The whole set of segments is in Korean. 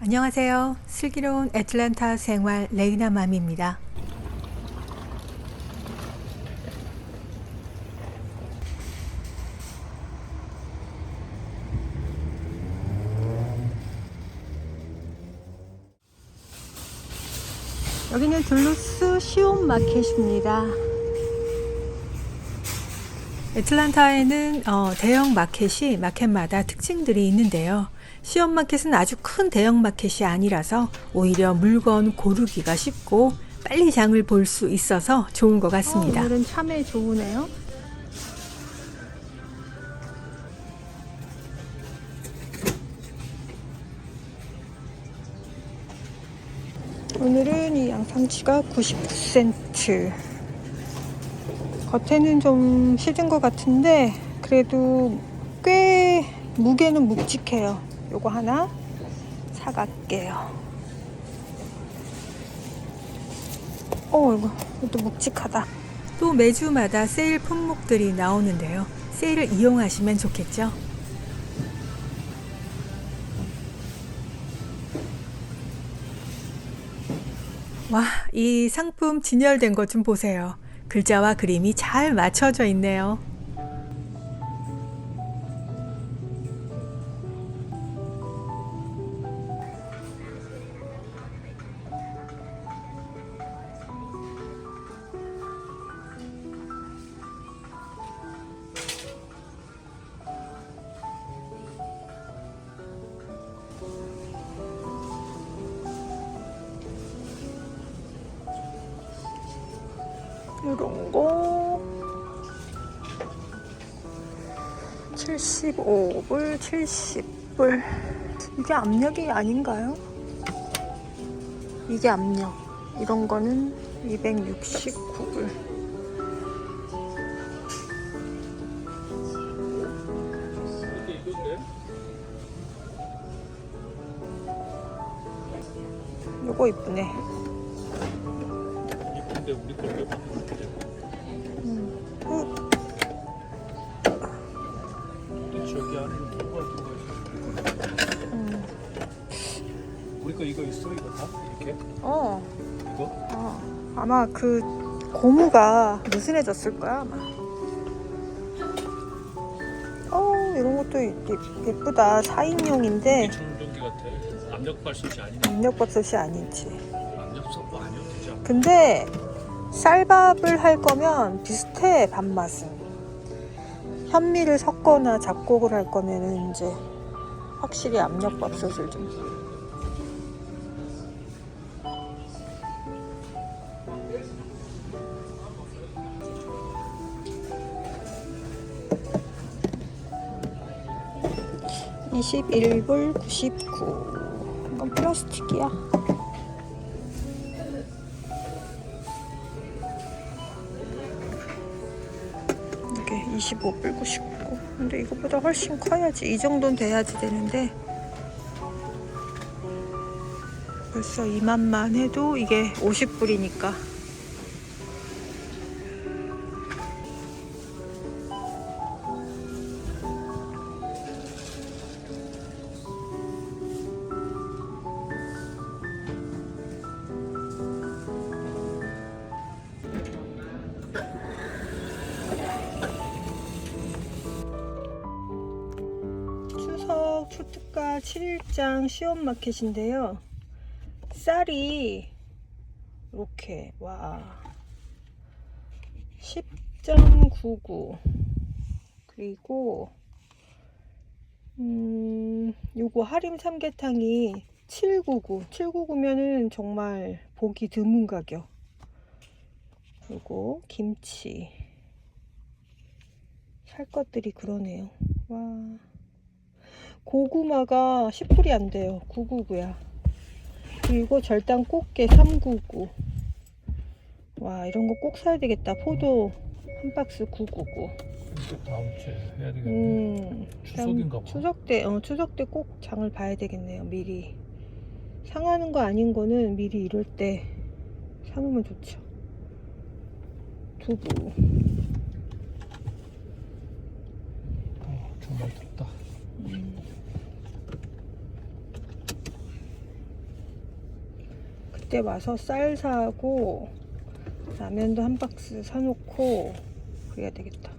안녕하세요. 슬기로운 애틀랜타 생활 레이나 맘입니다. 여기는 둘루스 시온 마켓입니다. 애틀란타에는 어, 대형 마켓이 마켓마다 특징들이 있는데요. 시온 마켓은 아주 큰 대형 마켓이 아니라서 오히려 물건 고르기가 쉽고 빨리 장을 볼 수 있어서 좋은 것 같습니다. 어, 오늘은 참외 좋으네요. 오늘은 이 양상추가 99센트. 겉에는 좀 시든 것 같은데 그래도 꽤 무게는 묵직해요. 요거 하나 사갈게요. 어, 이거 이것도 묵직하다. 또 매주마다 세일 품목들이 나오는데요. 세일을 이용하시면 좋겠죠. 와, 이 상품 진열된 것 좀 보세요. 글자와 그림이 잘 맞춰져 있네요. 이런 거? 75불 70불. 이게 압력이 아닌가요? 이게 압력. 이런 거는 269불. 요거 이쁘네 이쁜데 우리 걸왜 바꾸는데? 어, 또 저기 안에 뭐가 들어가 있어? 음. 우리 거 이거 있어 이거 다 이렇게 어. 이거? 어, 아마 그 고무가 느슨해졌을 거야 아마. 어 이런 것도 예, 예쁘다 4인용인데 전동기 같아. 압력 발솥이 아니네. 압력밥솥이 아니지. 압력 솥도 아니어도 되지 않나? 근데 쌀밥을 할 거면 비슷해 밥맛은. 현미를 섞거나 잡곡을 할 거면은 이제 확실히 압력밥솥을 좀. (21불 99) 이건 플라스틱이야 이게 25불 99 근데 이거보다 훨씬 커야지. 이 정도는 돼야지 되는데. 벌써 2만만 해도 이게 50불이니까 초특가 7일장 시온마켓인데요. 쌀이 이렇게 와. 10.99 그리고 음 요거 하림 삼계탕이 799 799면은 정말 보기 드문 가격. 그리고 김치. 살 것들이 그러네요. 와 고구마가 10불이 안 돼요. 999야. 그리고 절단 꽃게 399. 와, 이런 거 꼭 사야 되겠다. 포도 한 박스 999. 다음 주에 해야 되겠네. 음, 추석인가 봐. 추석 때, 어, 추석 때 꼭 장을 봐야 되겠네요. 미리. 상하는 거 아닌 거는 미리 이럴 때 사놓으면 좋죠. 두부. 어, 정말 덥다. 음. 그때 와서 쌀 사고 라면도 한 박스 사놓고 그래야 되겠다.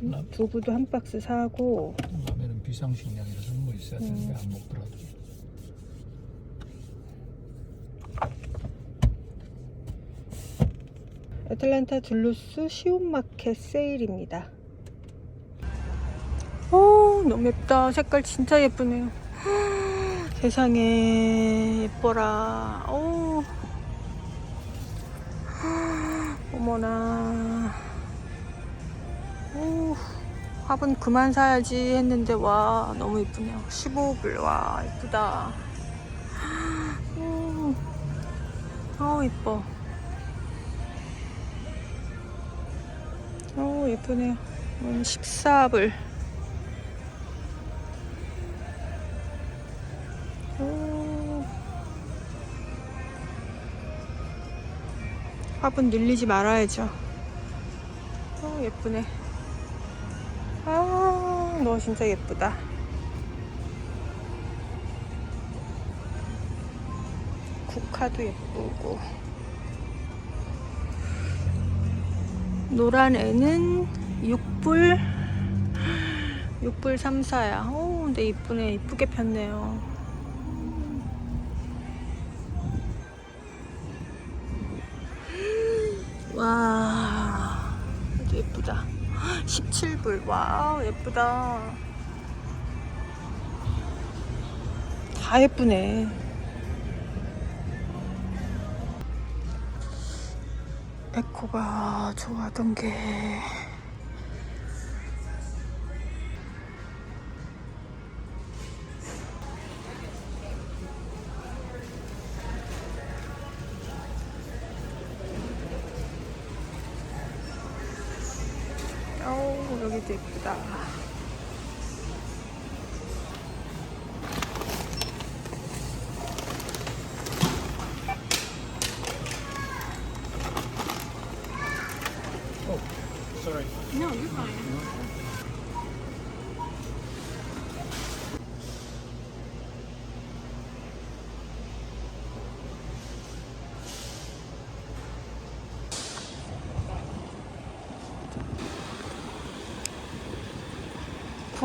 음, 라- 두부도 한 박스 사고 라면은 비상식량이라 선물 있어야 되는데 음. 안 먹더라도. 애틀란타 둘루스 시온마켓 세일입니다. 오 너무 예쁘다 색깔 진짜 예쁘네요 세상에 예뻐라. 오. 어머나. 오. 화분 그만 사야지 했는데 와 너무 예쁘네요. 15불 와 예쁘다. 오, 어 예뻐. 오 예쁘네요. 음, 14불 화분 늘리지 말아야죠. 어, 예쁘네. 아, 너 진짜 예쁘다. 국화도 예쁘고. 노란 애는 6불 6불 3, 4야. 오, 근데 이쁘네. 이쁘게 폈네요. 17불. 와, 예쁘다. 다 예쁘네. 에코가 좋아하던 게 어우 여기도 예쁘다 Sorry. No, you're fine.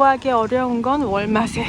구하기 어려운 건 월마세.